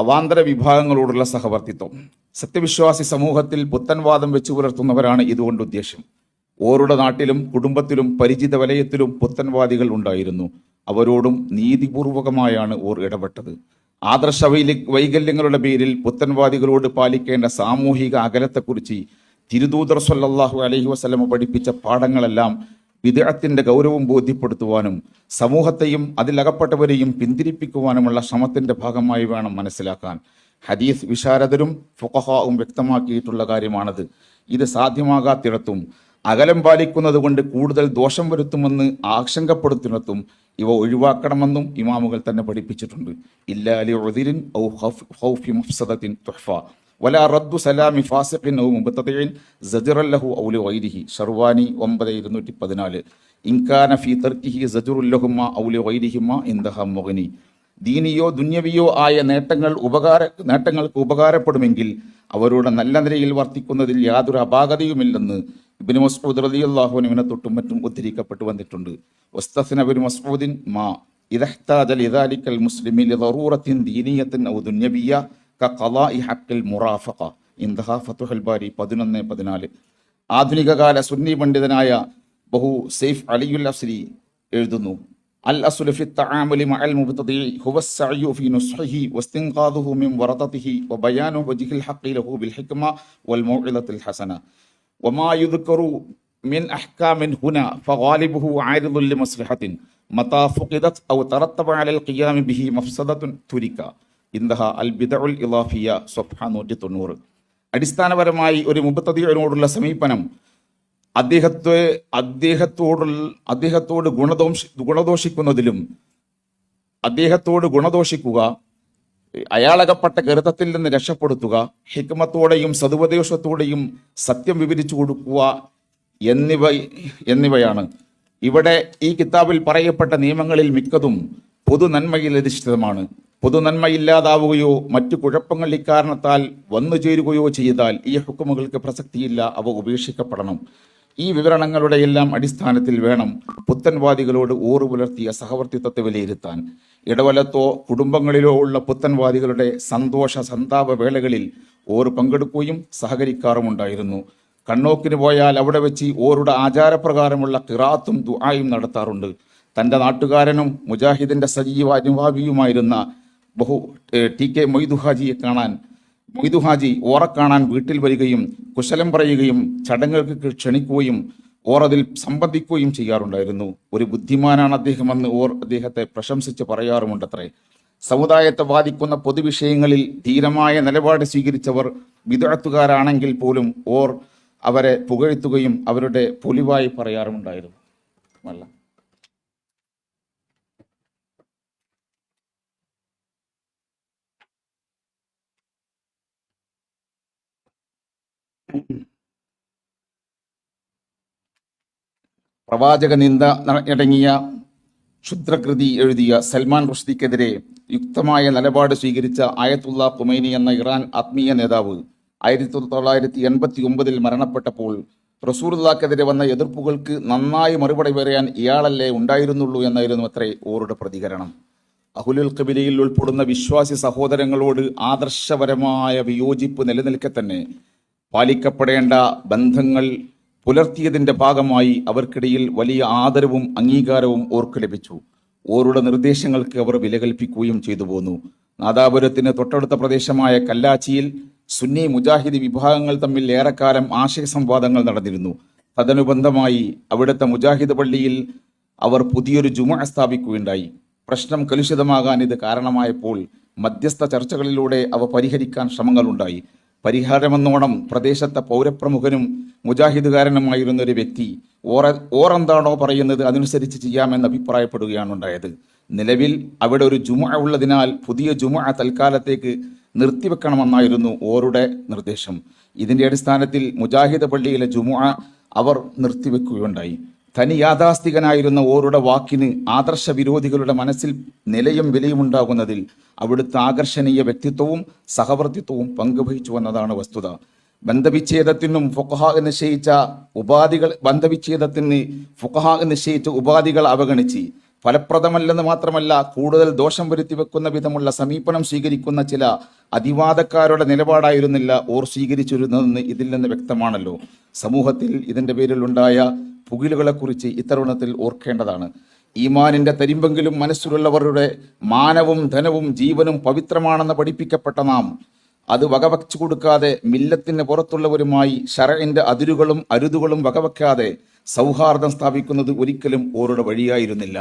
അവാന്തര വിഭാഗങ്ങളോടുള്ള സഹവർത്തിത്വം. സത്യവിശ്വാസി സമൂഹത്തിൽ പുത്തൻവാദം വെച്ചു പുലർത്തുന്നവരാണ് ഇതുകൊണ്ട് ഉദ്ദേശം. ഓരുടെ നാട്ടിലും കുടുംബത്തിലും പരിചിത വലയത്തിലും പുത്തൻവാദികൾ ഉണ്ടായിരുന്നു. അവരോടും നീതിപൂർവകമായാണ് ഓർ ഇടപെട്ടത്. ആദർശ വൈകല്യങ്ങളുടെ പേരിൽ പുത്തൻവാദികളോട് പാലിക്കേണ്ട സാമൂഹിക അകലത്തെക്കുറിച്ച് തിരുദൂതർ സല്ലാഹു അലഹി വസ്ലമ പഠിപ്പിച്ച പാഠങ്ങളെല്ലാം വിദേഹത്തിന്റെ ഗൗരവം ബോധ്യപ്പെടുത്തുവാനും സമൂഹത്തെയും അതിലകപ്പെട്ടവരെയും പിന്തിരിപ്പിക്കുവാനുമുള്ള ശ്രമത്തിന്റെ ഭാഗമായി വേണം മനസ്സിലാക്കാൻ. ഹദീസ് വിശാരദരും ഫുഖഹാവും വ്യക്തമാക്കിയിട്ടുള്ള കാര്യമാണത്. ഇത് സാധ്യമാകാത്തിടത്തും അകലം പാലിക്കുന്നത് കൊണ്ട് കൂടുതൽ ദോഷം വരുത്തുമെന്ന് ആശങ്കപ്പെടുത്തിടത്തും ഇവ ഒഴിവാക്കണമെന്നും ഇമാമുകൾ തന്നെ പഠിപ്പിച്ചിട്ടുണ്ട്. ഇല്ലാലി ഉദിരിൻ ഔ ഹൗഫി മുഫ്സദത്തിൻ തുഹ്ഫ. വലാ റദ്ദു സലാമി ഫാസിഖിൻ ഔ മുബത്തദിഇൻ ഔലി ലഹു ഔ ലിഗൈരിഹി ഷർവാനി ഒമ്പത് ഇരുന്നൂറ്റി പതിനാല്. ഇൻകാന ഫീ തർക്കിഹി സജറുൽ ഔലി ഔ ലിഗൈരിഹിമ ഇന്ദഹ മുഗ്നി. ദീനിയോ ദുന്യവിയോ ആയ നേട്ടങ്ങൾ ഉപകാര നേട്ടങ്ങൾക്ക് ഉപകാരപ്പെടുമെങ്കിൽ അവരുടെ നല്ല നിലയിൽ വർത്തിക്കുന്നതിൽ യാതൊരു അപാകതയുമില്ലെന്ന് ഇബിന് മസ്ഊദ് റളിയല്ലാഹുവിനെ തൊട്ടും മറ്റും ഉദ്ധരിക്കപ്പെട്ടു വന്നിട്ടുണ്ട്. വസ്തസ്ന അബിൻ മസ്ഊദിൻ മാ ഇതഹ്താജൽ ഇതാലിക്കൽ മുസ്ലിമിൽ ദീനിയത്തിൻ ഔ കലാ ഇ ഹക്കിൽ മുറാഫക്ക ഇന്ദഹ ഫത്തുഹൽ ബാരി പതിനൊന്ന് പതിനാല്. ആധുനികകാല സുന്നി പണ്ഡിതനായ ബഹു സെയ്ഫ് അലിയുൽ അസ്രി എഴുതുന്നു. അൽ അസുല ഫി തആമുലി മഅൽ മുബ്തദി ഹുവ സഅയു ഫി നുസ്ഹിഹി വസ്തിൻഖാദുഹു മിൻ വറദതിഹി വബയാനു വജ്ഹിൽ ഹഖി ലഹു ബിൽ ഹിക്മ വൽ മൗഇദത്തിൽ ഹസന. വമാ യുദ്കറു മിൻ അഹ്കാമിൻ ഹുന ഫഗാലിബുഹു ആരിദുൽ ലിമസ്ലിഹത്തിൻ. മതാ ഫുഖിദത് ഔ തറത്തബ അലൽ ഖിയാമി ബിഹി മഫ്സദത്തുൻ തുരിക ഇന്ദഹ അൽ ബിദഉൽ ഇലാഫിയ സ്വഫ നൂറ്റി തൊണ്ണൂറ് അടിസ്ഥാനപരമായി ഒരു മുപ്പത്തതിയോടുള്ള സമീപനം അദ്ദേഹത്തെ അദ്ദേഹത്തോട് അദ്ദേഹത്തോട് ഗുണദോഷി ഗുണദോഷിക്കുന്നതിലും അദ്ദേഹത്തോട് ഗുണദോഷിക്കുക അയാളകപ്പെട്ട ഗർത്തത്തിൽ നിന്ന് രക്ഷപ്പെടുത്തുക ഹിക്മത്തോടെയും സതുപദേശത്തോടെയും സത്യം വിവരിച്ചു കൊടുക്കുക എന്നിവ എന്നിവയാണ്. ഇവിടെ ഈ കിതാബിൽ പറയപ്പെട്ട നിയമങ്ങളിൽ മിക്കതും പൊതു നന്മയിൽ അധിഷ്ഠിതമാണ്. പൊതു നന്മയില്ലാതാവുകയോ മറ്റു കുഴപ്പങ്ങൾ ഇക്കാരണത്താൽ വന്നു ചേരുകയോ ചെയ്താൽ ഈ ഹുക്കുമുകൾക്ക് പ്രസക്തിയില്ല അവ ഉപേക്ഷിക്കപ്പെടണം. ഈ വിവരണങ്ങളുടെ എല്ലാം അടിസ്ഥാനത്തിൽ വേണം പുത്തൻവാദികളോട് ഊറു പുലർത്തിയ സഹവർത്തിത്വത്തെ വിലയിരുത്താൻ. ഇടവലത്തോ കുടുംബങ്ങളിലോ ഉള്ള പുത്തൻവാദികളുടെ സന്തോഷ സന്താപ വേളകളിൽ ഓർ പങ്കെടുക്കുകയും സഹകരിക്കാറുമുണ്ടായിരുന്നു. കണ്ണോക്കിന് പോയാൽ അവിടെ വെച്ച് ഓരുടെ ആചാരപ്രകാരമുള്ള കിറാത്തും ദുആയും നടത്താറുണ്ട്. തന്റെ നാട്ടുകാരനും മുജാഹിദിന്റെ സജീവ അനുഭാവിയുമായിരുന്ന ബഹു ടി കെ മൊയ്തു ഹാജിയെ കാണാൻ മൊയ്തു ഹാജി ഓറെ കാണാൻ വീട്ടിൽ വരികയും കുശലം പറയുകയും ചടങ്ങുകൾക്ക് ക്ഷണിക്കുകയും ഓർ അതിൽ സംബന്ധിക്കുകയും ചെയ്യാറുണ്ടായിരുന്നു. ഒരു ബുദ്ധിമാനാണ് അദ്ദേഹമെന്ന് ഓർ അദ്ദേഹത്തെ പ്രശംസിച്ച് പറയാറുമുണ്ടത്രേ. സമുദായത്തെ ബാധിക്കുന്ന പൊതുവിഷയങ്ങളിൽ ധീരമായ നിലപാട് സ്വീകരിച്ചവർ വിദഗ്ധക്കാരാണെങ്കിൽ പോലും ഓർ അവരെ പുകഴ്ത്തുകയും അവരുടെ പൊലിവായി പറയാറുമുണ്ടായിരുന്നു. പ്രവാചക നിന്ദ അടങ്ങിയ ക്ഷുദ്രകൃതി എഴുതിയ സൽമാൻ റുഷ്ദിക്കെതിരെ യുക്തമായ നിലപാട് സ്വീകരിച്ച ആയത്തുള്ള ഖുമൈനി എന്ന ഇറാൻ ആത്മീയ നേതാവ് ആയിരത്തി തൊള്ളായിരത്തി എൺപത്തി ഒമ്പതിൽ മരണപ്പെട്ടപ്പോൾ റസൂറുല്ലാക്കെതിരെ വന്ന എതിർപ്പുകൾക്ക് നന്നായി മറുപടി പറയാൻ ഇയാളല്ലേ ഉണ്ടായിരുന്നുള്ളൂ എന്നായിരുന്നു അത്രേ ഓരുടെ പ്രതികരണം. അഹുലുൽ കബിലയിൽ ഉൾപ്പെടുന്ന വിശ്വാസി സഹോദരങ്ങളോട് ആദർശപരമായ വിയോജിപ്പ് നിലനിൽക്കെ തന്നെ പാലിക്കപ്പെടേണ്ട ബന്ധങ്ങൾ പുലർത്തിയതിന്റെ ഭാഗമായി അവർക്കിടയിൽ വലിയ ആദരവും അംഗീകാരവും ഓർക്ക് ലഭിച്ചു. ഓരുടെ നിർദ്ദേശങ്ങൾക്ക് അവർ വിലകൽപ്പിക്കുകയും ചെയ്തു പോന്നു. നാദാപുരത്തിന് തൊട്ടടുത്ത പ്രദേശമായ കല്ലാച്ചിയിൽ സുന്നി മുജാഹിദ് വിഭാഗങ്ങൾ തമ്മിൽ ഏറെക്കാലം ആശയ സംവാദങ്ങൾ നടന്നിരുന്നു. തദനുബന്ധമായി അവിടുത്തെ മുജാഹിദ് പള്ളിയിൽ അവർ പുതിയൊരു ജുമ സ്ഥാപിക്കുകയുണ്ടായി. പ്രശ്നം കലുഷിതമാകാൻ ഇത് കാരണമായപ്പോൾ മധ്യസ്ഥ ചർച്ചകളിലൂടെ അവ പരിഹരിക്കാൻ ശ്രമങ്ങളുണ്ടായി. പരിഹാരമെന്നോണം പ്രദേശത്തെ പൗരപ്രമുഖനും മുജാഹിദുകാരനുമായിരുന്ന ഒരു വ്യക്തി ഓറ ഓറെന്താണോ പറയുന്നത് അതനുസരിച്ച് ചെയ്യാമെന്ന് അഭിപ്രായപ്പെടുകയാണ് ഉണ്ടായത് നിലവിൽ അവിടെ ഒരു ജുമ ഉള്ളതിനാൽ പുതിയ ജുമ തൽക്കാലത്തേക്ക് നിർത്തിവെക്കണമെന്നായിരുന്നു ഓറുടെ നിർദ്ദേശം. ഇതിന്റെ അടിസ്ഥാനത്തിൽ മുജാഹിദ് പള്ളിയിലെ ജുമ അവർ നിർത്തിവെക്കുകയുണ്ടായി. തനി യാഥാസ്ഥികനായിരുന്ന ഓരുടെ വാക്കിന് ആദർശ വിരോധികളുടെ മനസ്സിൽ നിലയും വിലയും ഉണ്ടാകുന്നതിൽ അവിടുത്തെ ആകർഷണീയ വ്യക്തിത്വവും സഹവർത്തിത്വവും പങ്കുവഹിച്ചു എന്നതാണ് വസ്തുത. ബന്ധവിച്ഛേദത്തിനും ഫുഖഹ നിശ്ചയിച്ച ഉപാധികൾ ബന്ധവിച്ഛേദത്തിന് ഫുഖഹ നിശ്ചയിച്ച ഉപാധികൾ അവഗണിച്ച് ഫലപ്രദമല്ലെന്ന് മാത്രമല്ല കൂടുതൽ ദോഷം വരുത്തി വെക്കുന്ന വിധമുള്ള സമീപനം സ്വീകരിക്കുന്ന ചില അതിവാദക്കാരുടെ നിലപാടായിരുന്നില്ല ഓർ സ്വീകരിച്ചിരുന്നതെന്ന് ഇതിൽ നിന്ന് വ്യക്തമാണല്ലോ. സമൂഹത്തിൽ ഇതിന്റെ പേരിൽ ഉണ്ടായ പുകിലുകളെക്കുറിച്ച് ഇത്തരുണത്തിൽ ഓർക്കേണ്ടതാണ്. ഈമാനിന്റെ തരിമ്പെങ്കിലും മനസ്സിലുള്ളവരുടെ മാനവും ധനവും ജീവനും പവിത്രമാണെന്ന് പഠിപ്പിക്കപ്പെട്ട നാം അത് വകവച്ചു കൊടുക്കാതെ മില്ലത്തിന് പുറത്തുള്ളവരുമായി ഷറയിന്റെ അതിരുകളും അരുതുകളും വകവെക്കാതെ സൗഹാർദ്ദം സ്ഥാപിക്കുന്നത് ഒരിക്കലും ഓരുടെ വഴിയായിരുന്നില്ല.